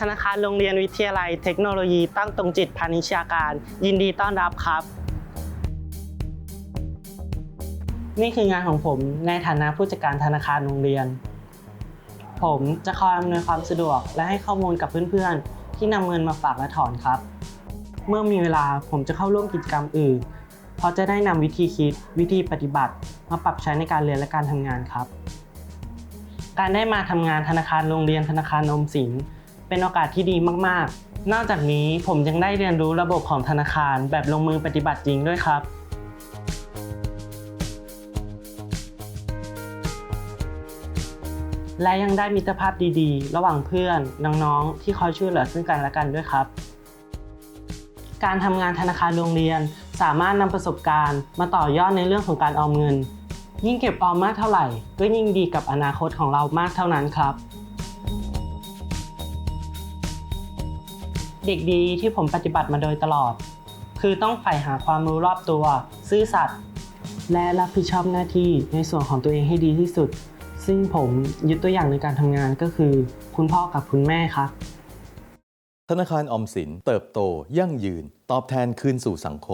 ธนาคารโรงเรียนวิทยาลัยเทคโนโลยีตั้งตรงจิตพาณิชยาการ ยินดีต้อนรับครับ นี่คืองานของผมในฐานะผู้จัดการธนาคารโรงเรียน ผมจะคอยอำนวยความสะดวก และให้ข้อมูลกับเพื่อนๆ ที่นำเงินมาฝากและถอนครับ เมื่อมีเวลาผมจะเข้าร่วมกิจกรรมอื่นเพราะจะได้นำวิธีคิดวิธีปฏิบัติ มาปรับใช้ในการเรียนและการทำงานครับ การได้มาทำงานธนาคารโรงเรียนธนาคารออมสิน เป็นโอกาสที่ดีมากๆ นอกจากนี้ผมยังได้เรียนรู้ระบบของธนาคารแบบลงมือปฏิบัติจริงด้วยครับและยังได้มิตรภาพดีๆ ระหว่างเพื่อนน้องๆ ที่คอยช่วยเหลือซึ่งกันและกันด้วยครับ การทำงานธนาคารโรงเรียนสามารถนำประสบการณ์ มาต่อยอดในเรื่องของการออมเงิน ยิ่งเก็บออมมากเท่าไหร่ ก็ยิ่งดีกับอนาคตของเรามากเท่านั้นครับ เด็กดีที่ผมปฏิบัติมาโดยตลอด คือต้องใฝ่หาความรู้รอบตัว ซื่อสัตย์และรับผิดชอบหน้าที่ในส่วนของตัวเองให้ดีที่สุด ซึ่งผมยึดตัวอย่างในการทำงานก็คือ คุณพ่อกับคุณแม่ครับ ธนาคารออมสินเติบโตยั่งยืน ตอบแทนคืนสู่สังคม